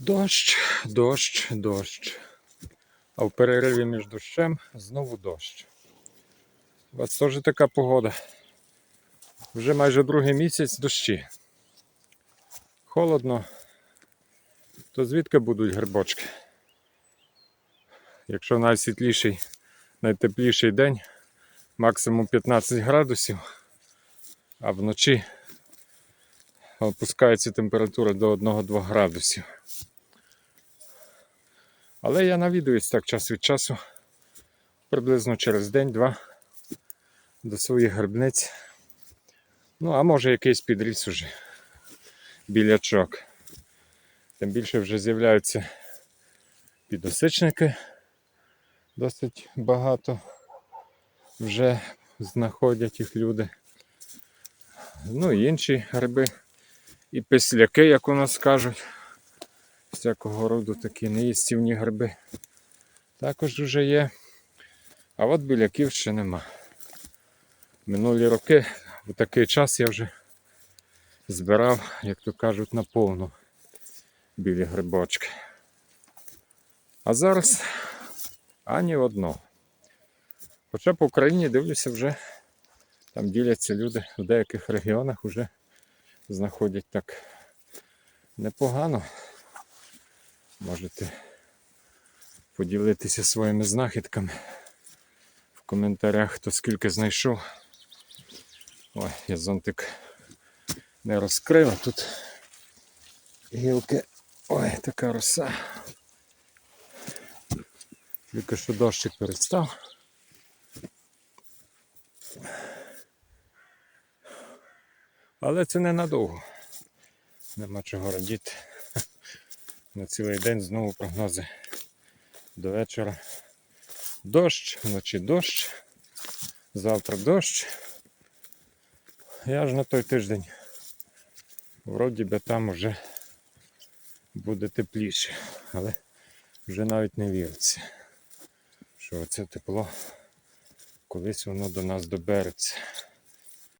Дощ, дощ, дощ. А в перериві між дощем знову дощ. У вас теж така погода. Вже майже другий місяць дощі. Холодно. То звідки будуть грибочки? Якщо найсвітліший, найтепліший день, максимум 15 градусів, а вночі опускається температура до 1-2 градусів. Але я навідуюсь так час від часу, приблизно через день-два до своїх грибниць. Ну, а може якийсь підріс уже білячок. Тим більше вже з'являються підосичники. Досить багато вже знаходять їх люди. Ну і інші гриби. І писляки, як у нас кажуть. Всякого роду такі неїстівні гриби. Також вже є. А от біляків ще нема. Минулі роки в такий час я вже збирав, як то кажуть, на повну білі грибочки. А зараз ані одного. Хоча по Україні дивлюся вже, там діляться люди в деяких регіонах вже знаходять так непогано. Можете поділитися своїми знахідками в коментарях, хто скільки знайшов. Ой, я зонтик не розкрив, а тут гілки. Ой, така роса. Тільки що дощик перестав. Але це ненадовго. Нема чого радіти. На цілий день знову прогнози до вечора. Дощ, вночі дощ, завтра дощ. Я ж на той тиждень. Вроді би там уже буде тепліше, але вже навіть не віриться, що оце тепло колись воно до нас добереться.